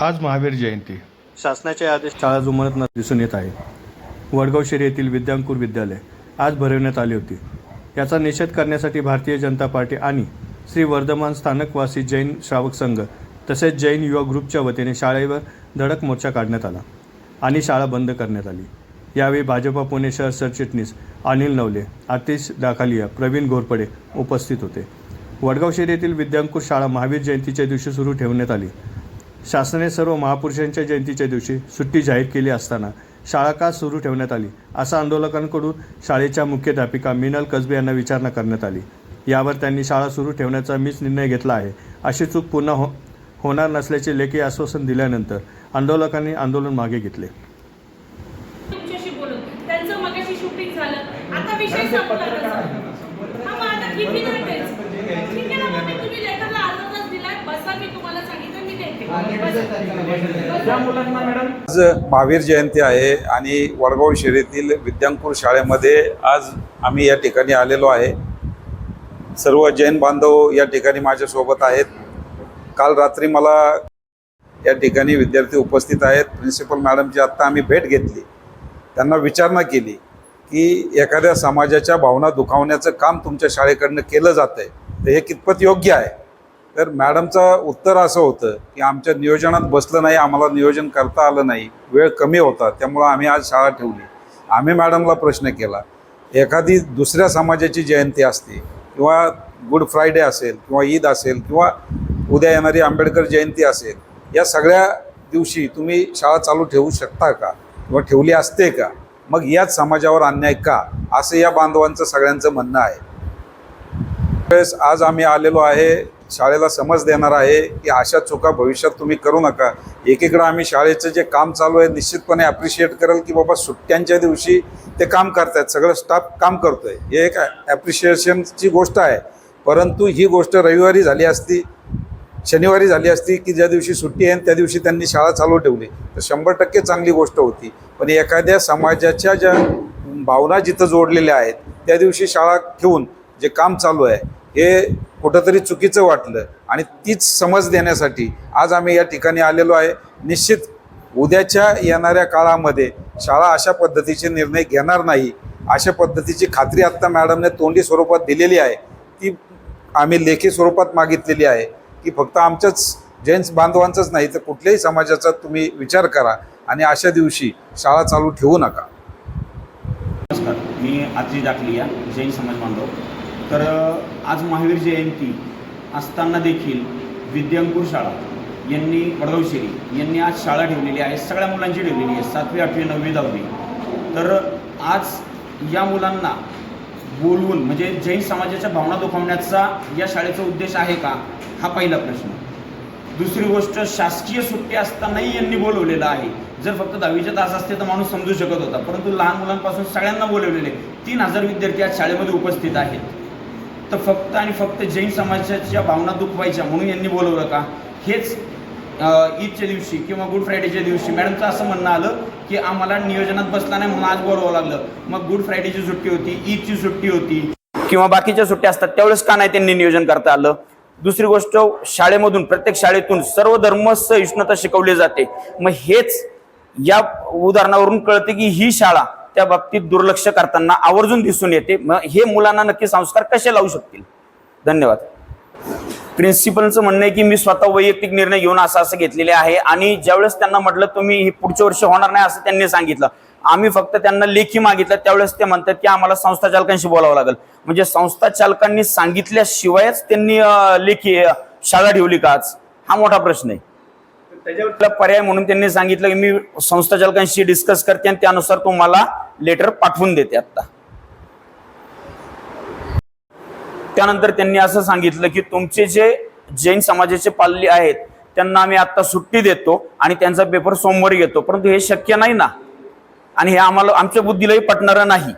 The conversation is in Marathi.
आज महावीर जयंती. शासनाचे आदेश शाळा जुमानत न दिसून येत आहे. वडगाव शेरी येथील विद्यांकुर विद्यालय आज भरवण्यात आली होती. याचा निषेध करण्यासाठी भारतीय जनता पार्टी आणि श्री वर्धमान स्थानकवासी जैन श्रावक संघ तसेच जैन युवा ग्रुपच्या वतीने शाळेवर धडक मोर्चा काढण्यात आला आणि शाळा बंद करण्यात आली. यावेळी भाजपा पुणे शहर सरचिटणीस अनिल नवले आतिश दाखालिया प्रवीण घोरपडे उपस्थित होते. वडगाव शहर येथील विद्यांकुर शाळा महावीर जयंतीच्या दिवशी सुरू ठेवण्यात आली. शासनाने सर्व महापुरुषांच्या जयंतीच्या दिवशी सुट्टी जाहीर केली असताना शाळा का सुरू ठेवण्यात आली? असा आंदोलकांकडून शाळेच्या मुख्याध्यापिका मिनल कसबे यांना विचारणा करण्यात आली. यावर त्यांनी शाळा सुरू ठेवण्याचा मीच निर्णय घेतला आहे. अशी चूक पुन्हा हो होणार नसल्याचे लेखी आश्वासन दिल्यानंतर आंदोलकांनी आंदोलन मागे घेतले. हा तुम्हाला सांगितलं. आज महावीर जयंती आहे आणि वडगाव शहरीतील विद्यांकुर शाळेमध्ये आज आम्ही या ठिकाणी आलेलो आहे. सर्व जैन बांधव या ठिकाणी माझ्यासोबत आहेत. काल रात्री मला या ठिकाणी विद्यार्थी उपस्थित आहेत. प्रिन्सिपल मॅडमची आत्ता आम्ही भेट घेतली. त्यांना विचारणा केली की एखाद्या समाजाच्या भावना दुखावण्याचं काम तुमच्या शाळेकडनं केलं जातं आहे तर हे कितपत योग्य आहे? तर मॅडमचं उत्तर असं होतं की आमच्या नियोजनात बसलं नाही आम्हाला नियोजन करता आलं नाही वेळ कमी होता त्यामुळं आम्ही आज शाळा ठेवली. आम्ही मॅडमला प्रश्न केला एखादी दुसऱ्या समाजाची जयंती असते किंवा गुड फ्रायडे असेल किंवा ईद असेल किंवा उद्या येणारी आंबेडकर जयंती असेल या सगळ्या दिवशी तुम्ही शाळा चालू ठेवू शकता का किंवा ठेवली असते का? मग याच समाजावर अन्याय का? असं या बांधवांचं सगळ्यांचं म्हणणं आहे. आज आम्ही आलेलो आहे शाळेला समज देणार आहे की अशा चुका भविष्यात तुम्ही करू नका. एकीकडं आम्ही शाळेचं जे काम चालू आहे निश्चितपणे ॲप्रिशिएट करेल की बाबा सुट्ट्यांच्या दिवशी ते काम करतायत. सगळं स्टाफ काम करतोय. हे एक ॲप्रिशिएशनची गोष्ट आहे. परंतु ही गोष्ट रविवारी झाली असती शनिवारी झाली असती की ज्या दिवशी सुट्टी आहे त्या दिवशी त्यांनी शाळा चालू ठेवली. तर शंभर टक्के चांगली गोष्ट होती. पण एखाद्या समाजाच्या ज्या भावना जिथं जोडलेल्या आहेत त्या दिवशी शाळा ठेवून जे काम चालू आहे हे कुठंतरी चुकीचं वाटलं आणि तीच समज देण्यासाठी आज आम्ही या ठिकाणी आलेलो आहे. निश्चित उद्याच्या येणाऱ्या काळामध्ये शाळा अशा पद्धतीचे निर्णय घेणार नाही अशा पद्धतीची खात्री आत्ता मॅडमने तोंडी स्वरूपात दिलेली आहे. ती आम्ही लेखी स्वरूपात मागितलेली आहे की फक्त आमच्याच जैन बांधवांचंच नाही तर कुठल्याही समाजाचा तुम्ही विचार करा आणि अशा दिवशी शाळा चालू ठेवू नका. नमस्कार मी आतिश दाखलिया जैन समाज बांधव. तर आज महावीर जयंती असताना देखील विद्यांकुर शाळा यांनी वडगावशेरी यांनी आज शाळा ठेवलेली आहे. सगळ्या मुलांची ठेवलेली आहे. सातवी आठवी नववी दहावी. तर आज या मुलांना बोलवून म्हणजे जैन समाजाच्या भावना दुखावण्याचा या शाळेचा उद्देश आहे का? हा पहिला प्रश्न. दुसरी गोष्ट शासकीय सुट्टी असतानाही यांनी बोलवलेलं आहे. जर फक्त दहावीच्या तास असते तर माणूस समजू शकत होता. परंतु लहान मुलांपासून सगळ्यांना बोलवलेले तीन हजार विद्यार्थी आज शाळेमध्ये उपस्थित आहेत. तर फक्त आणि फक्त जैन समाजाच्या भावना दुखवायच्या म्हणून यांनी बोलवलं का? हेच ईदच्या दिवशी किंवा गुड फ्रायडेच्या दिवशी मॅडमचं असं म्हणणं आलं की आम्हाला नियोजनात बसला नाही म्हणून आज बोलवावं लागलं. मग गुड फ्रायडेची सुट्टी होती ईदची सुट्टी होती. किंवा बाकीच्या सुट्ट्या असतात त्यावेळेस का नाही त्यांनी नियोजन करता आलं? दुसरी गोष्ट शाळेमधून प्रत्येक शाळेतून सर्व धर्म सहिष्णुता शिकवली जाते. मग हेच या उदाहरणावरून कळते की ही शाळा त्या बाबतीत दुर्लक्ष करताना आवर्जून दिसून येते. मग हे मुलांना नक्की संस्कार कसे लावू शकतील? धन्यवाद. प्रिन्सिपलचं म्हणणं आहे की मी स्वतः वैयक्तिक निर्णय घेऊन असं असं घेतलेले आहे आणि ज्यावेळेस त्यांना म्हटलं तुम्ही हे पुढच्या वर्षी होणार नाही असं त्यांनी सांगितलं. आम्ही फक्त त्यांना लेखी मागितलं. त्यावेळेस ते म्हणतात की आम्हाला संस्था चालकांशी बोलावं लागेल. म्हणजे संस्था चालकांनी सांगितल्याशिवायच त्यांनी लेखी शाळा ठेवली का आज? हा मोठा प्रश्न आहे. त्याच्यावर पर्याय म्हणून त्यांनी सांगितलं की मी संस्था चालकांशी डिस्कस करते आणि त्यानुसार तुम्हाला लेटर पाठवून देते आता त्यानंतर त्यांनी असं सांगितलं की तुमचे जे जैन समाजाचे पाल्ले आहेत त्यांना आम्ही आता सुट्टी देतो आणि त्यांचा पेपर सोमवारी घेतो. परंतु हे शक्य नाही ना. आणि हे आम्हाला आमच्या बुद्धीलाही पटणारं नाही.